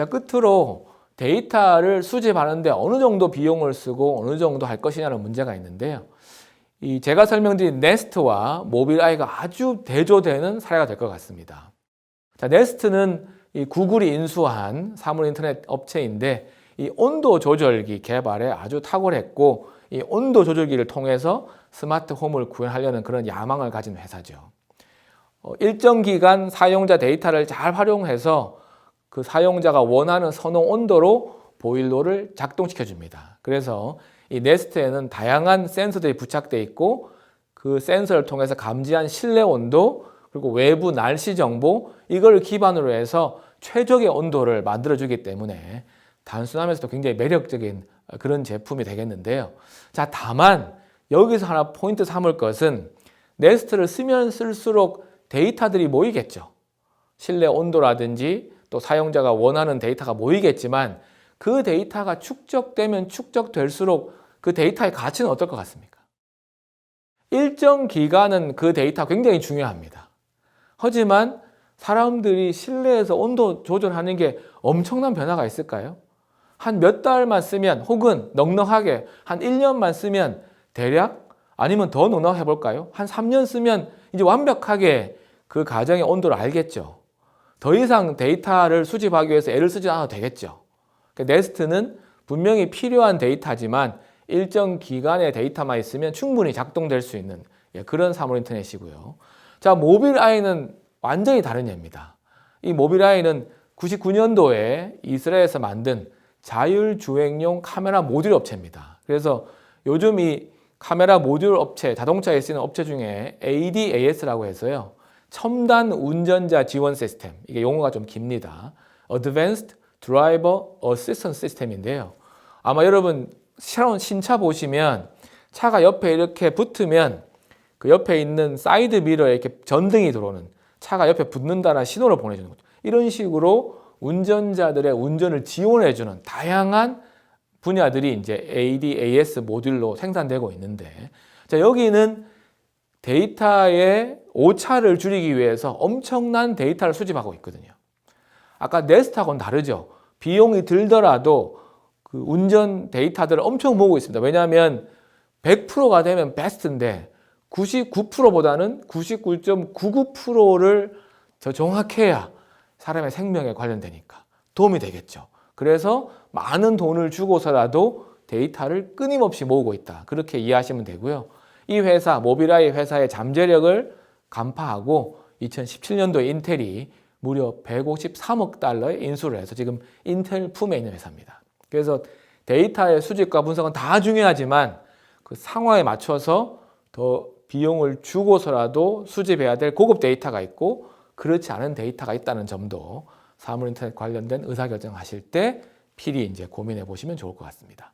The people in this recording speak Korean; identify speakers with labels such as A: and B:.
A: 자, 끝으로 데이터를 수집하는데 어느 정도 비용을 쓰고 어느 정도 할 것이냐는 문제가 있는데요. 이 제가 설명드린 네스트와 모빌아이가 아주 대조되는 사례가 될 것 같습니다. 자, 네스트는 이 구글이 인수한 사물 인터넷 업체인데 이 온도 조절기 개발에 아주 탁월했고 이 온도 조절기를 통해서 스마트 홈을 구현하려는 그런 야망을 가진 회사죠. 어, 일정 기간 사용자 데이터를 잘 활용해서 그 사용자가 원하는 선호 온도로 보일러를 작동시켜 줍니다. 그래서 이 네스트에는 다양한 센서들이 부착돼 있고 그 센서를 통해서 감지한 실내 온도 그리고 외부 날씨 정보 이걸 기반으로 해서 최적의 온도를 만들어 주기 때문에 단순하면서도 굉장히 매력적인 그런 제품이 되겠는데요. 자, 다만 여기서 하나 포인트 삼을 것은 네스트를 쓰면 쓸수록 데이터들이 모이겠죠. 실내 온도라든지 또 사용자가 원하는 데이터가 모이겠지만 그 데이터가 축적되면 축적될수록 그 데이터의 가치는 어떨 것 같습니까? 일정 기간은 그 데이터 굉장히 중요합니다. 하지만 사람들이 실내에서 온도 조절하는 게 엄청난 변화가 있을까요? 한 몇 달만 쓰면 혹은 넉넉하게 한 1년만 쓰면 대략 아니면 더 넉넉해 볼까요? 한 3년 쓰면 이제 완벽하게 그 가정의 온도를 알겠죠. 더 이상 데이터를 수집하기 위해서 애를 쓰지 않아도 되겠죠. 그러니까 네스트는 분명히 필요한 데이터지만 일정 기간의 데이터만 있으면 충분히 작동될 수 있는 예, 그런 사물 인터넷이고요. 자, 모빌 아이는 완전히 다른 예입니다. 이 모빌 아이는 99년도에 이스라엘에서 만든 자율주행용 카메라 모듈 업체입니다. 그래서 요즘 이 카메라 모듈 업체, 자동차에 쓰이는 업체 중에 ADAS라고 해서요. 첨단 운전자 지원 시스템. 이게 용어가 좀 깁니다. Advanced Driver Assistance System인데요. 아마 여러분 새로운 신차 보시면 차가 옆에 이렇게 붙으면 그 옆에 있는 사이드 미러에 이렇게 전등이 들어오는 차가 옆에 붙는다는 신호를 보내주는 거죠. 이런 식으로 운전자들의 운전을 지원해주는 다양한 분야들이 이제 ADAS 모듈로 생산되고 있는데 자 여기는 데이터의 오차를 줄이기 위해서 엄청난 데이터를 수집하고 있거든요. 아까 네스트하고는 다르죠. 비용이 들더라도 그 운전 데이터들을 엄청 모으고 있습니다. 왜냐하면 100%가 되면 베스트인데 99%보다는 99.99%를 더 정확해야 사람의 생명에 관련되니까 도움이 되겠죠. 그래서 많은 돈을 주고서라도 데이터를 끊임없이 모으고 있다. 그렇게 이해하시면 되고요. 이 회사, 모빌아이 회사의 잠재력을 간파하고 2017년도에 인텔이 무려 153억 달러의 인수를 해서 지금 인텔 품에 있는 회사입니다. 그래서 데이터의 수집과 분석은 다 중요하지만 그 상황에 맞춰서 더 비용을 주고서라도 수집해야 될 고급 데이터가 있고 그렇지 않은 데이터가 있다는 점도 사물 인터넷 관련된 의사결정 하실 때 필히 이제 고민해 보시면 좋을 것 같습니다.